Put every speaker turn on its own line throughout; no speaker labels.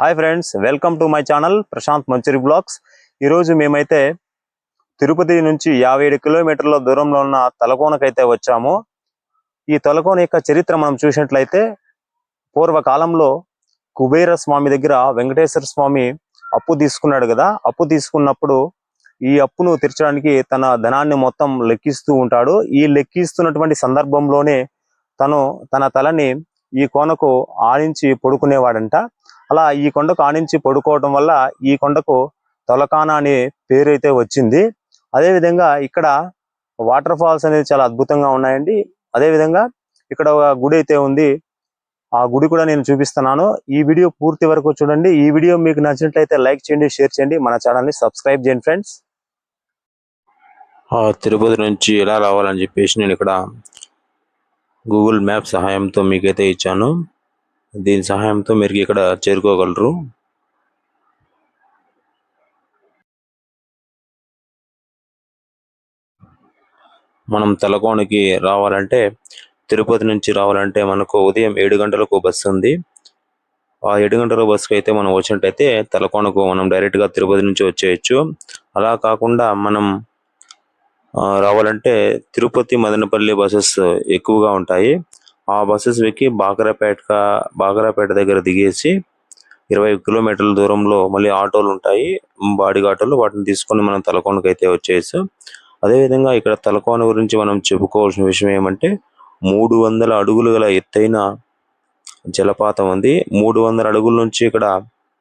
Hi friends welcome to my channel Prashanth Manchiri vlogs ఈరోజు మేమైతే తిరుపతి నుంచి యాభై ఏడు కిలోమీటర్ల దూరంలో ఉన్న తలకోనకైతే వచ్చాము. ఈ తలకోన యొక్క చరిత్ర మనం చూసినట్లయితే పూర్వకాలంలో కుబేర స్వామి దగ్గర వెంకటేశ్వర స్వామి అప్పు తీసుకున్నాడు కదా. అప్పు తీసుకున్నప్పుడు ఈ అప్పును తీర్చడానికి తన ధనాన్ని మొత్తం లెక్కిస్తూ ఉంటాడు. ఈ లెక్కిస్తున్నటువంటి సందర్భంలోనే తను తన తలని ఈ కోనకు ఆడించి పడుకునేవాడంట. అలా ఈ కొండకు ఆనించి పడుకోవడం వల్ల ఈ కొండకు తొలకాన అనే పేరు అయితే వచ్చింది. అదే విధంగా ఇక్కడ వాటర్ ఫాల్స్ అనేది చాలా అద్భుతంగా ఉన్నాయండి. అదే విధంగా ఇక్కడ ఒక గుడి అయితే ఉంది. ఆ గుడి కూడా నేను చూపిస్తున్నాను. ఈ వీడియో పూర్తి వరకు చూడండి. ఈ వీడియో మీకు నచ్చినట్లయితే లైక్ చేయండి షేర్ చేయండి. మన ఛానల్ని సబ్స్క్రైబ్ చేయండి ఫ్రెండ్స్.
ఆ తిరుపతి నుంచి ఎలా రావాలని చెప్పేసి నేను ఇక్కడ గూగుల్ మ్యాప్ సహాయంతో మీకైతే ఇచ్చాను. దీని సహాయంతో మీరు ఇక్కడ చేరుకోగలరు. మనం తలకోనకి రావాలంటే తిరుపతి నుంచి రావాలంటే మనకు ఉదయం ఏడు గంటలకు బస్సు ఉంది. ఆ ఏడు గంటల బస్సుకి అయితే మనం వచ్చినట్టయితే తలకోనకు మనం డైరెక్ట్గా తిరుపతి నుంచి వచ్చేయచ్చు. అలా కాకుండా మనం రావాలంటే తిరుపతి మదనపల్లి బస్సెస్ ఎక్కువగా ఉంటాయి. ఆ బస్సెస్ ఎక్కి బాగరాపేట బాగరాపేట దగ్గర దిగేసి ఇరవై కిలోమీటర్ల దూరంలో మళ్ళీ ఆటోలు ఉంటాయి. బాడీ ఆటోలు వాటిని తీసుకొని మనం తలకోనకి అయితే వచ్చేసి అదేవిధంగా ఇక్కడ తలకోన గురించి మనం చెప్పుకోవాల్సిన విషయం ఏమంటే మూడు వందల అడుగులు గల ఎత్తైన జలపాతం ఉంది. మూడు వందల అడుగుల నుంచి ఇక్కడ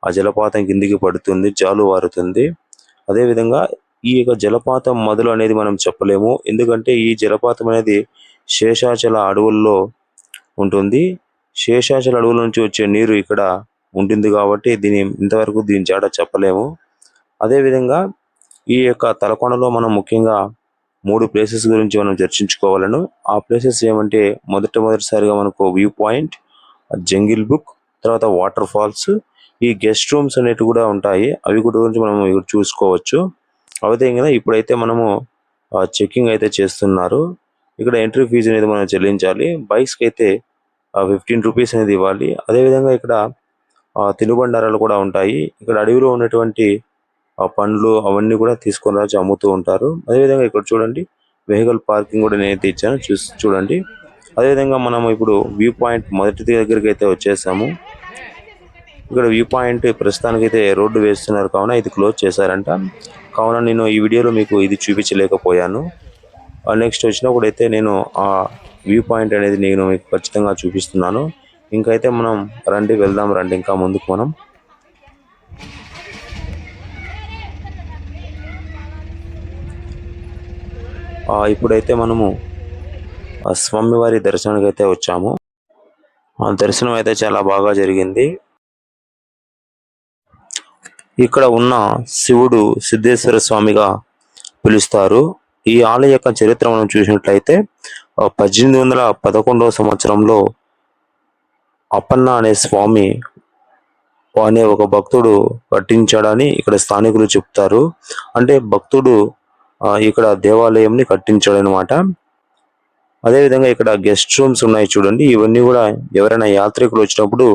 ఆ జలపాతం కిందికి పడుతుంది జాలు వారుతుంది. అదేవిధంగా ఈ యొక్క జలపాతం మొదలు అనేది మనం చెప్పలేము. ఎందుకంటే ఈ జలపాతం అనేది శేషాచల అడవుల్లో ఉంటుంది. శేషాచల అడవుల నుంచి వచ్చే నీరు ఇక్కడ ఉంటుంది కాబట్టి దీని ఇంతవరకు దీని జాడ చెప్పలేము. అదేవిధంగా ఈ యొక్క తలకొండలో మనం ముఖ్యంగా మూడు ప్లేసెస్ గురించి మనం చర్చించుకోవాలను. ఆ ప్లేసెస్ ఏమంటే మొదట మొదటిసారిగా మనకు వ్యూ పాయింట్ జంగిల్ బుక్ తర్వాత వాటర్ ఫాల్స్ ఈ గెస్ట్ రూమ్స్ అనేవి కూడా ఉంటాయి. అవి కూడా గురించి మనం ఇక్కడ చూసుకోవచ్చు. అదేవిధంగా ఇప్పుడైతే మనము చెక్కింగ్ అయితే చేస్తున్నారు. ఇక్కడ ఎంట్రీ ఫీజు అనేది మనం చెల్లించాలి. బైక్స్కి అయితే ఫిఫ్టీన్ రూపీస్ అనేది ఇవ్వాలి. అదేవిధంగా ఇక్కడ తినుబండారాలు కూడా ఉంటాయి. ఇక్కడ అడవిలో ఉన్నటువంటి పండ్లు అవన్నీ కూడా తీసుకొని వచ్చి అమ్ముతూ ఉంటారు. అదేవిధంగా ఇక్కడ చూడండి వెహికల్ పార్కింగ్ కూడా నేనైతే ఇచ్చాను. చూసి చూడండి. అదేవిధంగా మనం ఇప్పుడు వ్యూ పాయింట్ మొదటి దగ్గరికి అయితే వచ్చేసాము. ఇక్కడ వ్యూ పాయింట్ ప్రస్తుతానికి అయితే రోడ్డు వేస్తున్నారు కావున ఇది క్లోజ్ చేశారంట. కావున నేను ఈ వీడియోలో మీకు ఇది చూపించలేకపోయాను. నెక్స్ట్ వచ్చినప్పుడు అయితే నేను ఆ వ్యూ పాయింట్ అనేది నేను మీకు ఖచ్చితంగా చూపిస్తున్నాను. ఇంకైతే మనం రండి వెళ్దాం రండి. ఇంకా ముందుకు మనం. ఇప్పుడైతే మనము ఆ స్వామివారి దర్శనానికి అయితే వచ్చాము. ఆ దర్శనం అయితే చాలా బాగా జరిగింది. ఇక్కడ ఉన్న శివుడు సిద్ధేశ్వర స్వామిగా పిలుస్తారు. ఈ ఆలయ యొక్క చరిత్ర మనం చూసినట్లయితే పద్దెనిమిది వందల పదకొండవ సంవత్సరంలో అప్పన్న అనే స్వామి అనే ఒక భక్తుడు కట్టించాడని ఇక్కడ స్థానికులు చెప్తారు. అంటే భక్తుడు ఇక్కడ దేవాలయంని కట్టించాడనమాట అదేవిధంగా ఇక్కడ గెస్ట్ రూమ్స్ ఉన్నాయి చూడండి. ఇవన్నీ కూడా ఎవరైనా యాత్రికులు వచ్చినప్పుడు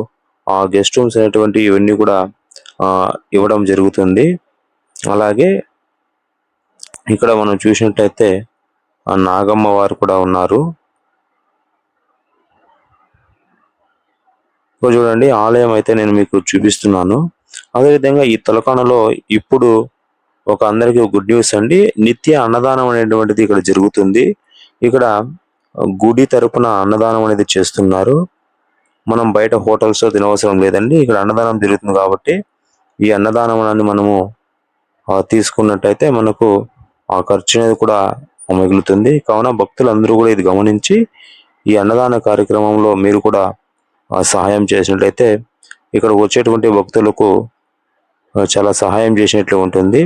ఆ గెస్ట్ రూమ్స్ అనేటువంటి ఇవన్నీ కూడా ఇవ్వడం జరుగుతుంది. అలాగే ఇక్కడ మనం చూసినట్టయితే ఆ నాగమ్మ వారు కూడా ఉన్నారు. చూడండి ఆలయం అయితే నేను మీకు చూపిస్తున్నాను. అదేవిధంగా ఈ తలకాణలో ఇప్పుడు ఒక అందరికీ గుడ్ న్యూస్ అండి. నిత్య అన్నదానం అనేటువంటిది ఇక్కడ జరుగుతుంది. ఇక్కడ గుడి తరపున అన్నదానం అనేది చేస్తున్నారు. మనం బయట హోటల్స్లో తినవసరం లేదండి. ఇక్కడ అన్నదానం జరుగుతుంది కాబట్టి ఈ అన్నదానాన్ని మనము తీసుకున్నట్టయితే మనకు ఆ ఖర్చు అనేది కూడా మిగులుతుంది. కావున భక్తులందరూ కూడా ఇది గమనించి ఈ అన్నదాన కార్యక్రమంలో మీరు కూడా సహాయం చేసినట్లయితే ఇక్కడ వచ్చేటువంటి భక్తులకు చాలా సహాయం చేసినట్లు ఉంటుంది.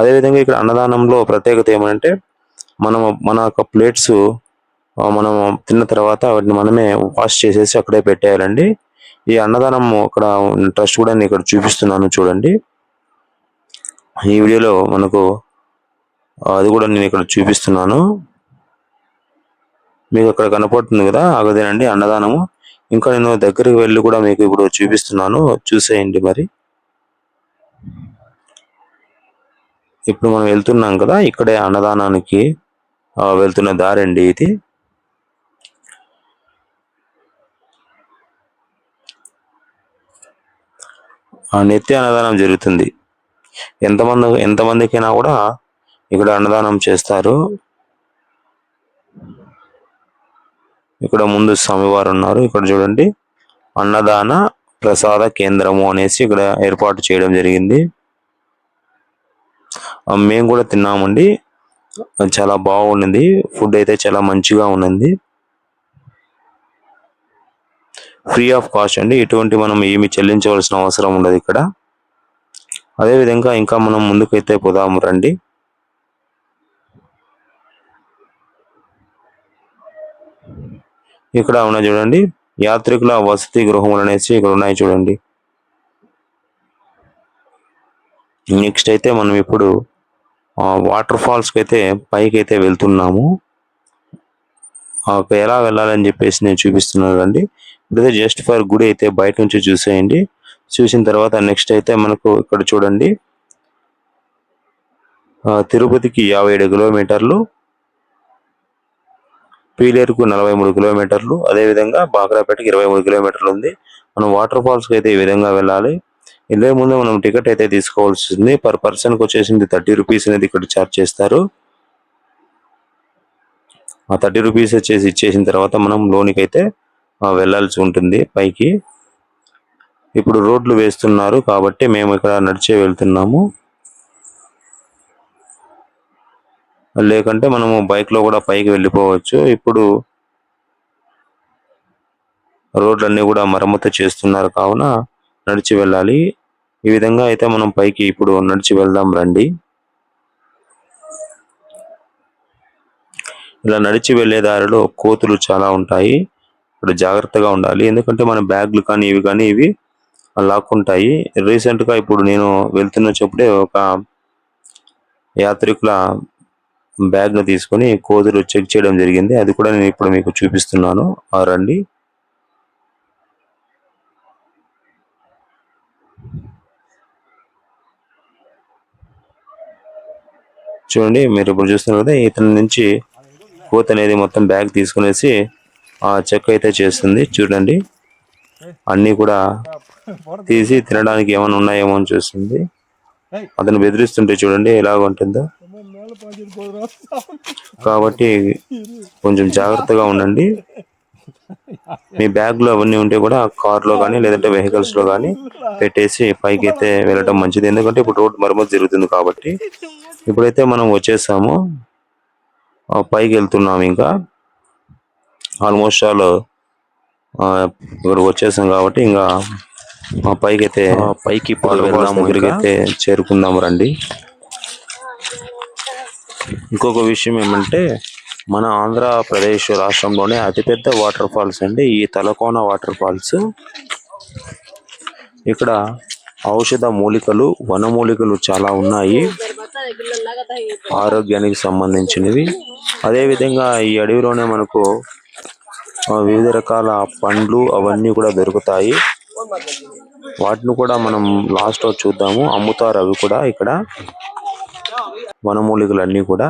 అదేవిధంగా ఇక్కడ అన్నదానంలో ప్రత్యేకత ఏమంటే మనము మన యొక్క ప్లేట్స్ మనం తిన్న తర్వాత వాటిని మనమే వాష్ చేసేసి అక్కడే పెట్టేయాలండి. ఈ అన్నదానం అక్కడ ట్రస్ట్ కూడా నేను ఇక్కడ చూపిస్తున్నాను చూడండి. ఈ వీడియోలో మనకు అది కూడా నేను ఇక్కడ చూపిస్తున్నాను. మీకు అక్కడ కనపడుతుంది కదా? అగదేనండి అన్నదానము. ఇంకా నేను దగ్గరికి వెళ్ళి కూడా మీకు ఇప్పుడు చూపిస్తున్నాను. చూసేయండి మరి. ఇప్పుడు మనం వెళ్తున్నాం కదా ఇక్కడే అన్నదానానికి వెళ్తున్న దారి అండి ఇది. ఆ నిత్య అన్నదానం జరుగుతుంది. ఎంతమంది ఎంతమందికైనా కూడా ఇక్కడ అన్నదానం చేస్తారు. ఇక్కడ ముందు స్వామివారు ఉన్నారు. ఇక్కడ చూడండి అన్నదాన ప్రసాద కేంద్రము అనేసి ఇక్కడ ఏర్పాటు చేయడం జరిగింది. మేము కూడా తిన్నామండి. చాలా బాగుండింది. ఫుడ్ అయితే చాలా మంచిగా ఉన్నది ఫ్రీ ఆఫ్ కాస్ట్ అండి. ఎటువంటి మనం ఏమి చెల్లించవలసిన అవసరం ఉండదు ఇక్కడ. అదే విధంగా ఇంకా మనం ముందుకైతే పోదాము రండి. ఇక్కడ ఉన్నాయి చూడండి యాత్రికుల వసతి గృహములు అనేసి ఇక్కడ ఉన్నాయి చూడండి. నెక్స్ట్ అయితే మనం ఇప్పుడు వాటర్ ఫాల్స్కి అయితే పైకి అయితే వెళ్తున్నాము. ఎలా వెళ్ళాలని చెప్పేసి నేను చూపిస్తున్నాను అండి ఇప్పుడైతే జస్ట్ ఫర్ గుడి అయితే బయట నుంచి చూసేయండి. చూసిన తర్వాత నెక్స్ట్ అయితే మనకు ఇక్కడ చూడండి. తిరుపతికి యాభై ఏడు కిలోమీటర్లు పీలేరుకు నలభై మూడు కిలోమీటర్లు అదే విధంగా బాగ్రాపేటకి ఇరవై మూడు కిలోమీటర్లు ఉంది. మనం వాటర్ ఫాల్స్కి అయితే ఈ విధంగా వెళ్ళాలి. వెళ్ళే ముందు మనం టికెట్ అయితే తీసుకోవాల్సి ఉంది పర్ పర్సన్కి వచ్చేసింది థర్టీ రూపీస్ అనేది ఇక్కడ ఛార్జ్ చేస్తారు. ఆ థర్టీ రూపీస్ వచ్చేసి ఇచ్చేసిన తర్వాత మనం లోనికి అయితే వెళ్ళాల్సి ఉంటుంది పైకి. ఇప్పుడు రోడ్లు వేస్తున్నారు కాబట్టి మేము ఇక్కడ నడిచే వెళ్తున్నాము. లేకంటే మనము బైక్లో కూడా పైకి వెళ్ళిపోవచ్చు. ఇప్పుడు రోడ్లన్నీ కూడా మరమ్మతు చేస్తున్నారు కావున నడిచి వెళ్ళాలి. ఈ విధంగా అయితే మనం పైకి ఇప్పుడు నడిచి వెళ్దాం రండి. ఇలా నడిచి వెళ్ళే దారిలో కోతులు చాలా ఉంటాయి. ఇప్పుడు జాగ్రత్తగా ఉండాలి. ఎందుకంటే మన బ్యాగ్లు కానీ ఇవి కానీ ఇవి లాక్కుంటాయి. రీసెంట్గా ఇప్పుడు నేను వెళ్తున్న చెప్పుడే ఒక యాత్రికుల బ్యాగ్ను తీసుకొని కోతులు చెక్ చేయడం జరిగింది. అది కూడా నేను ఇప్పుడు మీకు చూపిస్తున్నాను. రండి. చూడండి మీరు ఇప్పుడు చూస్తున్నారు కదా ఇతని నుంచి కోత అనేది మొత్తం బ్యాగ్ తీసుకునేసి ఆ చెక్ అయితే చేస్తుంది. చూడండి. అన్ని కూడా తీసి తినడానికి ఏమైనా ఉన్నాయేమో అని చూస్తుంది. అతను బెదిరిస్తుంటే చూడండి ఎలాగ ఉంటుందో కాబట్టి కొంచెం జాగ్రత్తగా ఉండండి. మీ బ్యాగ్లో అవన్నీ ఉంటే కూడా కార్లో కానీ లేదంటే వెహికల్స్లో కానీ పెట్టేసి పైకి అయితే వెళ్ళటం మంచిది. ఎందుకంటే ఇప్పుడు రోడ్ మరమ్మతు జరుగుతుంది కాబట్టి. ఇప్పుడైతే మనం వచ్చేసాము. ఆ, పైకి వెళ్తున్నాం ఇంకా. ఆల్మోస్ట్ ఆల్ ఇక్కడ వచ్చేసాం కాబట్టి ఇంకా ఆ పైకి అయితే పైకి ఇప్పుడు వెళ్దాం దగ్గరికి అయితే చేరుకుందాం రండి. ఇంకొక విషయం ఏమంటే మన ఆంధ్రప్రదేశ్ రాష్ట్రంలోనే అతిపెద్ద వాటర్ ఫాల్స్ అండి. ఈ తలకోన వాటర్ ఫాల్స్. ఇక్కడ ఔషధ మూలికలు వనమూలికలు చాలా ఉన్నాయి. ఆరోగ్యానికి సంబంధించినవి. అదే విధంగా ఈ అడవిలోనే మనకు వివిధ రకాల పండ్లు అవన్నీ కూడా దొరుకుతాయి. వాటిని కూడా మనం లాస్ట్లో చూద్దాము. అమ్ముతారు అవి కూడా ఇక్కడ. వనమూలికలు అన్ని కూడా.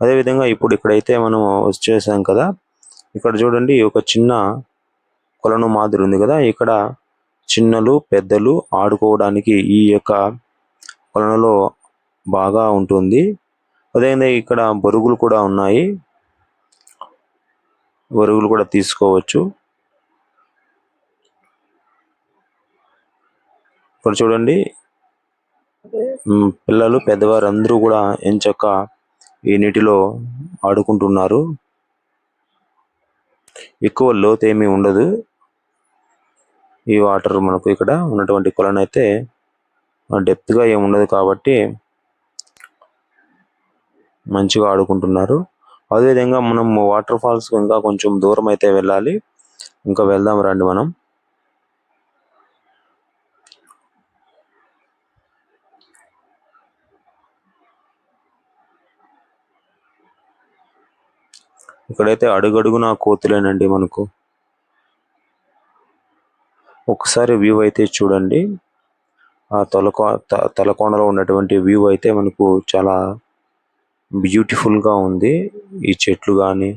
అదే విధంగా ఇప్పుడు ఇక్కడైతే మనం వచ్చేసాం కదా ఇక్కడ చూడండి ఒక చిన్న కొలను మాదిరి ఉంది కదా. ఇక్కడ చిన్నలు పెద్దలు ఆడుకోవడానికి ఈ యొక్క కొలనులో బాగా ఉంటుంది. అదేవిధంగా ఇక్కడ బరుగులు కూడా ఉన్నాయి. బరుగులు కూడా తీసుకోవచ్చు. ఇక్కడ చూడండి పిల్లలు పెద్దవారు అందరూ కూడా ఎంచక్క ఈ నీటిలో ఆడుకుంటున్నారు. ఎక్కువ లోతు ఉండదు. ఈ వాటర్ మనకు ఇక్కడ ఉన్నటువంటి కొలను అయితే డెప్త్గా ఏమి ఉండదు కాబట్టి మంచిగా ఆడుకుంటున్నారు. అదేవిధంగా మనం వాటర్ ఫాల్స్ ఇంకా కొంచెం దూరం అయితే వెళ్ళాలి. ఇంకా వెళ్దాం రండి మనం. ఇక్కడైతే అడుగడుగునా కోతులేనండి మనకు. ఒకసారి వ్యూ అయితే చూడండి. ఆ తలకో త- తలకోనలో ఉన్నటువంటి వ్యూ అయితే మనకు చాలా బ్యూటిఫుల్గా ఉంది. ఈ చెట్లు కానీ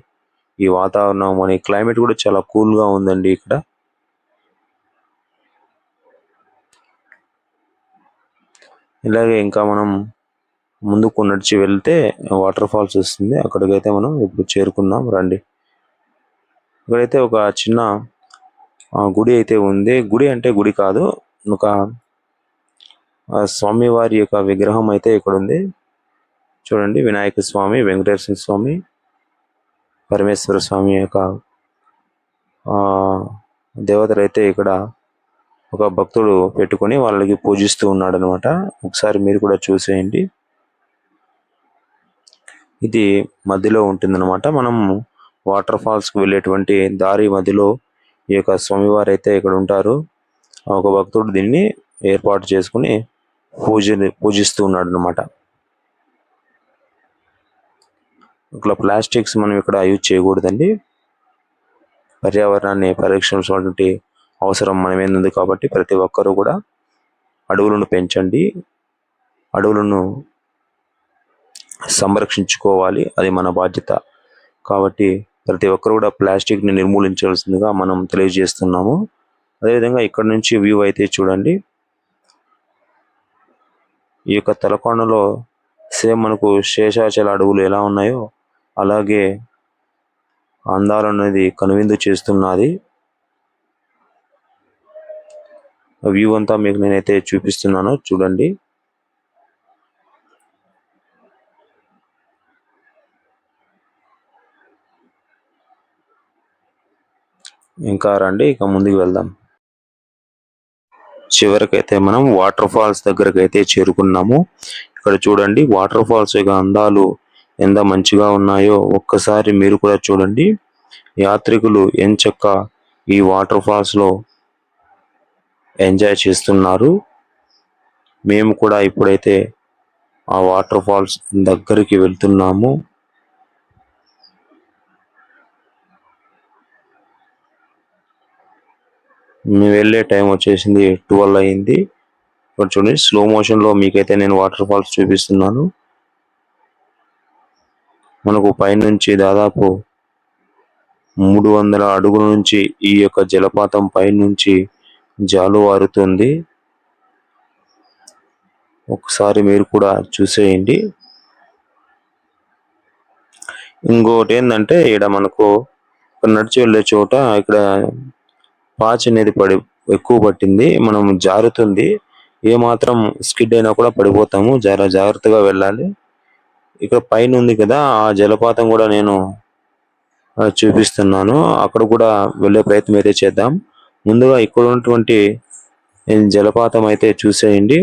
ఈ వాతావరణం మన క్లైమేట్ కూడా చాలా కూల్గా ఉందండి ఇక్కడ. ఇలాగే ఇంకా మనం ముందుకు నడిచి వెళ్తే వాటర్ ఫాల్స్ వస్తుంది. అక్కడికైతే మనం ఇప్పుడు చేరుకున్నాం రండి. ఇక్కడైతే ఒక చిన్న గుడి అయితే ఉంది. గుడి అంటే గుడి కాదు. ఒక స్వామివారి యొక్క విగ్రహం అయితే ఇక్కడ ఉంది. చూడండి వినాయక స్వామి వెంకటేశ్వర స్వామి పరమేశ్వర స్వామి యొక్క దేవతలు అయితే ఇక్కడ ఒక భక్తుడు పెట్టుకొని వాళ్ళకి పూజిస్తూ ఉన్నాడు అనమాట ఒకసారి మీరు కూడా చూసేయండి. ఇది మధ్యలో ఉంటుందన్నమాట. మనం వాటర్ ఫాల్స్కు వెళ్ళేటువంటి దారి మధ్యలో ఈ యొక్క స్వామివారు అయితే ఇక్కడ ఉంటారు. ఒక భక్తుడు దీన్ని ఏర్పాటు చేసుకుని పూజ పూజిస్తూ ఉన్నాడు అనమాట ఇట్లా ప్లాస్టిక్స్ మనం ఇక్కడ యూజ్ చేయకూడదండి. పర్యావరణాన్ని పరిరక్షించినటువంటి అవసరం మన ఉంది కాబట్టి ప్రతి ఒక్కరూ కూడా అడవులను పెంచండి. అడవులను సంరక్షించుకోవాలి. అది మన బాధ్యత. కాబట్టి ప్రతి ఒక్కరు కూడా ప్లాస్టిక్ని నిర్మూలించాల్సిందిగా మనం తెలియజేస్తున్నాము. అదేవిధంగా ఇక్కడ నుంచి వ్యూ అయితే చూడండి. ఈ యొక్క తలకోనలో సేమ్ మనకు శేషాచల అడవులు ఎలా ఉన్నాయో అలాగే అందాలు అనేది కనువిందు చేస్తున్నది. వ్యూ అంతా మీకు నేనైతే చూపిస్తున్నాను. చూడండి. ఇంకా రండి ఇక ముందుకు వెళ్దాం. చివరికైతే మనం వాటర్ ఫాల్స్ దగ్గరకు అయితే చేరుకున్నాము. ఇక్కడ చూడండి వాటర్ ఫాల్స్ యొక్క అందాలు ఎంత మంచిగా ఉన్నాయో ఒక్కసారి మీరు కూడా చూడండి. యాత్రికులు ఎంచక్క ఈ వాటర్ ఫాల్స్లో ఎంజాయ్ చేస్తున్నారు. మేము కూడా ఇప్పుడైతే ఆ వాటర్ ఫాల్స్ దగ్గరికి వెళ్తున్నాము. మేము వెళ్ళే టైం వచ్చేసింది ట్వెల్వ్ అయింది ఇక్కడ చూడండి స్లో మోషన్లో మీకైతే నేను వాటర్ ఫాల్స్ చూపిస్తున్నాను. మనకు పైనుంచి దాదాపు మూడు వందల అడుగుల నుంచి ఈ యొక్క జలపాతం పైనుంచి జాలువారుతుంది ఒకసారి మీరు కూడా చూసేయండి. ఇంకోటి ఏంటంటే ఇక్కడ మనకు ఇక్కడ నడిచి వెళ్ళే చోట ఇక్కడ పాచ్ అనేది పడి ఎక్కువ పట్టింది మనం జారుతుంది ఏ మాత్రం స్కిడ్ అయినా కూడా పడిపోతాము చాలా జాగ్రత్తగా వెళ్ళాలి. ఇక్కడ పైన ఉంది కదా ఆ జలపాతం కూడా నేను చూపిస్తున్నాను. అక్కడ కూడా వెళ్ళే ప్రయత్నం అయితే చేద్దాం. ముందుగా ఇక్కడ ఉన్నటువంటి జలపాతం అయితే చూసేయండి.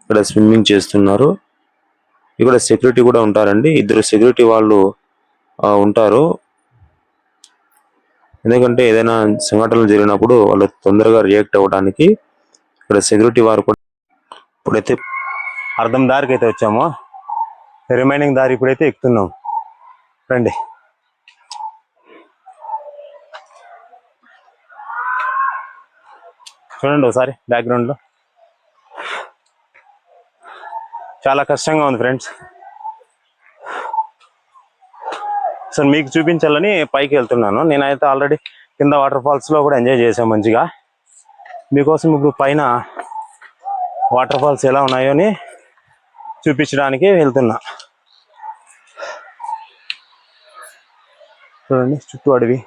ఇక్కడ స్విమ్మింగ్ చేస్తున్నారు. ఇక్కడ సెక్యూరిటీ కూడా ఉంటారండి. ఇద్దరు సెక్యూరిటీ వాళ్ళు ఉంటారు. ఎందుకంటే ఏదైనా సంఘటనలు జరిగినప్పుడు వాళ్ళు తొందరగా రియాక్ట్ అవ్వడానికి ఇక్కడ సెక్యూరిటీ వారు కూడా ఇప్పుడైతే
అర్థం దారికి అయితే వచ్చాము. రిమైనింగ్ దారి ఇప్పుడైతే ఎక్కుతున్నాం. రండి. చూడండి ఒకసారి బ్యాక్గ్రౌండ్లో. చాలా కష్టంగా ఉంది ఫ్రెండ్స్. సో మీకు చూపించాలని పైకి వెళ్తున్నాను. నేనైతే ఆల్రెడీ కింద వాటర్ ఫాల్స్లో కూడా ఎంజాయ్ చేశాను మంచిగా. మీకోసం ఇప్పుడు పైన వాటర్ ఫాల్స్ ఎలా ఉన్నాయో అని చూపించడానికి వెళ్తున్నా. చూడండి చుట్టూ అడవి.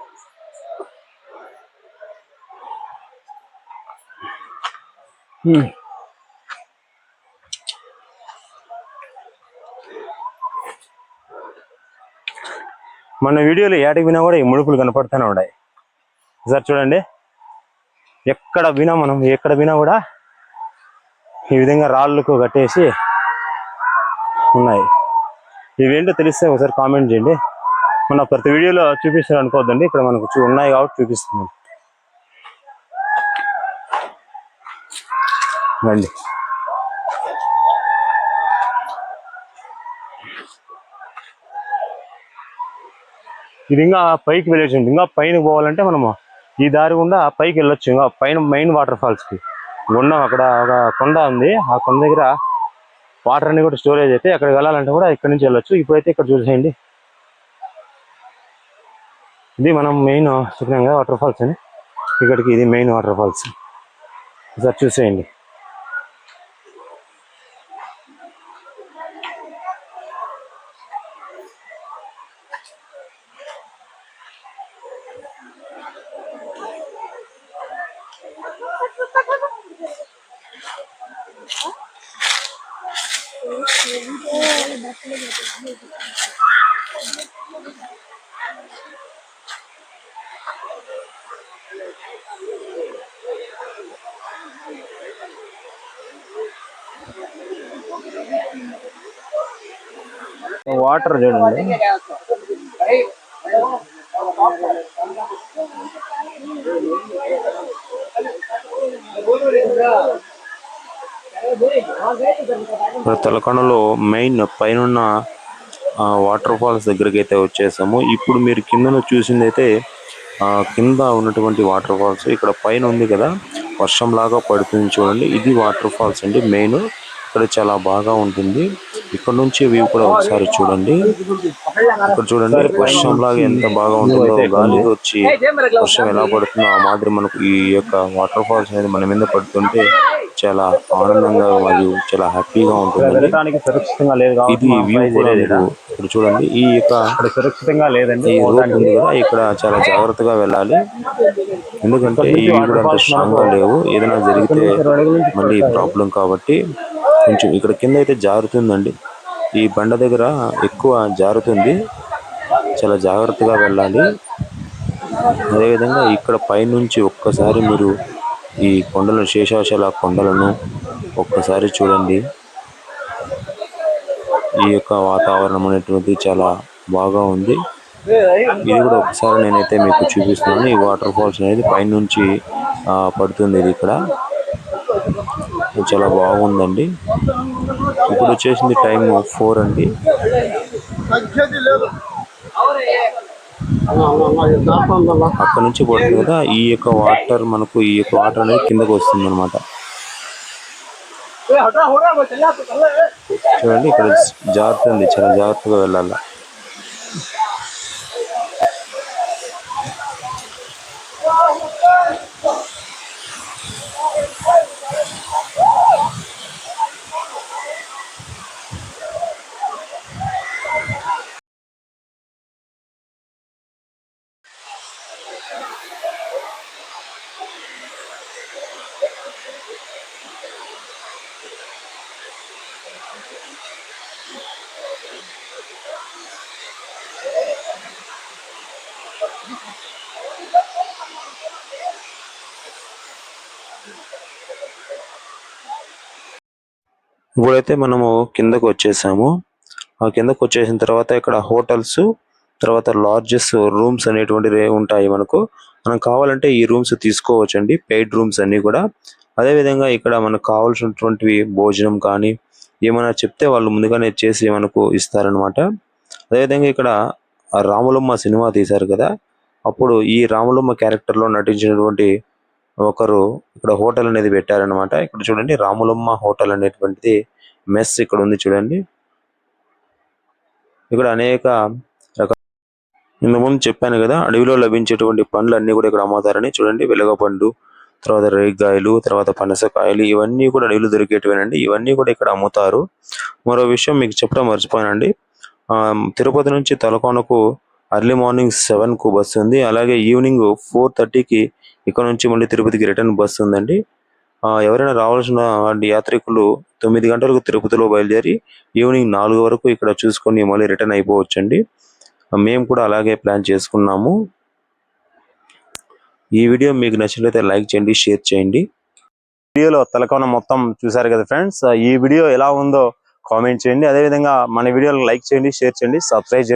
Hmm. మన వీడియోలో ఏటకి వినా కూడా ఈ ముడుపులు కనపడుతూనే ఉన్నాయి. సార్ చూడండి. ఎక్కడ వినా మనం ఎక్కడ వినా కూడా ఈ విధంగా రాళ్ళకు కట్టేసి ఉన్నాయి. ఇవేంటో తెలిస్తే ఒకసారి కామెంట్ చేయండి. మన ప్రతి వీడియోలో చూపిస్తారు అనుకోవద్దండి. ఇక్కడ మనకు ఉన్నాయి కాబట్టి చూపిస్తున్నాం రండి. ఇది ఇంకా పైకి వెళ్ళేసి ఉంది ఇంకా పైన పోవాలంటే మనము ఈ దారి గుండా పైకి వెళ్ళొచ్చు. ఇంకా పైన మెయిన్ వాటర్ ఫాల్స్కి ఉన్నాం అక్కడ ఒక కొండ ఉంది. ఆ కొండ దగ్గర వాటర్ అన్ని కూడా స్టోరేజ్ అయితే అక్కడికి వెళ్ళాలంటే కూడా ఇక్కడ నుంచి వెళ్ళొచ్చు. ఇప్పుడైతే ఇక్కడ చూసేయండి. ఇది మనం మెయిన్ సుఖంగా వాటర్ ఫాల్స్ అని. ఇక్కడికి ఇది మెయిన్ వాటర్ ఫాల్స్ ఒకసారి చూసేయండి. వాటర్ చూడండి.
తలకొండలో మెయిన్ పైన వాటర్ ఫాల్స్ దగ్గరికి అయితే వచ్చేసాము. ఇప్పుడు మీరు కిందన చూసింది అయితే కింద ఉన్నటువంటి వాటర్ ఫాల్స్ ఇక్కడ పైన ఉంది కదా వర్షం లాగా పడుతుంది చూడండి. ఇది వాటర్ ఫాల్స్ అండి మెయిన్. ఇక్కడ చాలా బాగా ఉంటుంది. ఇక్కడ నుంచి వ్యూ కూడా ఒకసారి చూడండి. ఇక్కడ చూడండి వర్షం లాగా ఎంత బాగా ఉంటుందో గాలి వచ్చి వర్షం ఎలా పడుతుందో ఆ మాదిరి మనకు ఈ యొక్క వాటర్ ఫాల్స్ అనేది మన మీద పడుతుంటే చాలా ఆనందంగా మరియు చాలా హ్యాపీగా
లేదు
ఇది వ్యూ కూడా మీరు ఇక్కడ చూడండి. ఈ యొక్క
సురక్షితంగా లేదండి.
ఈ రోడ్ ఉంది కదా ఇక్కడ చాలా జాగ్రత్తగా వెళ్ళాలి. ఎందుకంటే ఈ కూడా అంత లేవు. ఏదైనా జరిగితే మళ్ళీ ప్రాబ్లం కాబట్టి కొంచెం ఇక్కడ కింద అయితే జారుతుందండి. ఈ బండ దగ్గర ఎక్కువ జారుతుంది. చాలా జాగ్రత్తగా వెళ్ళాలి. అదేవిధంగా ఇక్కడ పైనుంచి ఒక్కసారి మీరు ఈ కొండలను శేషాచల కొండలను ఒక్కసారి చూడండి. ఈ యొక్క వాతావరణం అనేటువంటిది చాలా బాగా ఉంది. ఇది కూడా ఒకసారి నేనైతే మీకు చూపిస్తున్నాను. ఈ వాటర్ ఫాల్స్ అనేది పైనుంచి పడుతుంది ఇది ఇక్కడ. ఇది చాలా బాగుందండి. ఇప్పుడు వచ్చేసింది టైం ఫోర్ అండి. అక్కడ నుంచి పడుతుంది కదా ఈ యొక్క వాటర్ మనకు ఈ యొక్క వాటర్ అనేది కిందకు వస్తుంది అనమాట చూడండి ఇక్కడ జాగ్రత్త చాలా జాగ్రత్తగా వెళ్ళాలి. ఇప్పుడైతే మనము కిందకు వచ్చేసాము. ఆ కిందకు వచ్చేసిన తర్వాత ఇక్కడ హోటల్స్ తర్వాత లాడ్జెస్ రూమ్స్ అనేటువంటివి ఉంటాయి మనకు. మనం కావాలంటే ఈ రూమ్స్ తీసుకోవచ్చండి. పెయిడ్ రూమ్స్ అన్ని కూడా. అదే విధంగా ఇక్కడ మనకు కావాల్సినటువంటివి భోజనం కానీ ఏమైనా చెప్తే వాళ్ళు ముందుగానే చేసి మనకు ఇస్తారనమాట అదేవిధంగా ఇక్కడ రాములమ్మ సినిమా తీశారు కదా. అప్పుడు ఈ రాములమ్మ క్యారెక్టర్లో నటించినటువంటి ఒకరు ఇక్కడ హోటల్ అనేది పెట్టారనమాట ఇక్కడ చూడండి రాములమ్మ హోటల్ అనేటువంటిది మెస్ ఇక్కడ ఉంది చూడండి. ఇక్కడ అనేక రకాల ముందు చెప్పాను కదా అడవిలో లభించేటువంటి పండ్లు అన్ని కూడా ఇక్కడ అమ్ముతారని చూడండి. వెలగపండు తర్వాత రేగాయలు తర్వాత పనసకాయలు ఇవన్నీ కూడా అడవిలో దొరికేటివేనండి. ఇవన్నీ కూడా ఇక్కడ అమ్ముతారు. మరో విషయం మీకు చెప్పడం మర్చిపోయానండి. ఆ, తిరుపతి నుంచి తలకోనకు అర్లీ మార్నింగ్ సెవెన్కు బస్సు ఉంది. అలాగే ఈవినింగ్ ఫోర్ థర్టీకి ఇక్కడ నుంచి మళ్ళీ తిరుపతికి రిటర్న్ బస్సు ఉందండి. ఎవరైనా రావాల్సిన యాత్రికులు తొమ్మిది గంటలకు తిరుపతిలో బయలుదేరి ఈవినింగ్ నాలుగు వరకు ఇక్కడ చూసుకొని మళ్ళీ రిటర్న్ అయిపోవచ్చండి. మేము కూడా అలాగే ప్లాన్ చేసుకున్నాము. ఈ వీడియో మీకు నచ్చినట్లయితే లైక్ చేయండి షేర్ చేయండి.
వీడియోలో తలకోన మొత్తం చూసారు కదా ఫ్రెండ్స్. ఈ వీడియో ఎలా ఉందో కామెంట్ చేయండి. అదే విధంగా మన వీడియోని లైక్ చేయండి షేర్ చేయండి సబ్స్క్రైబ్ చేయండి.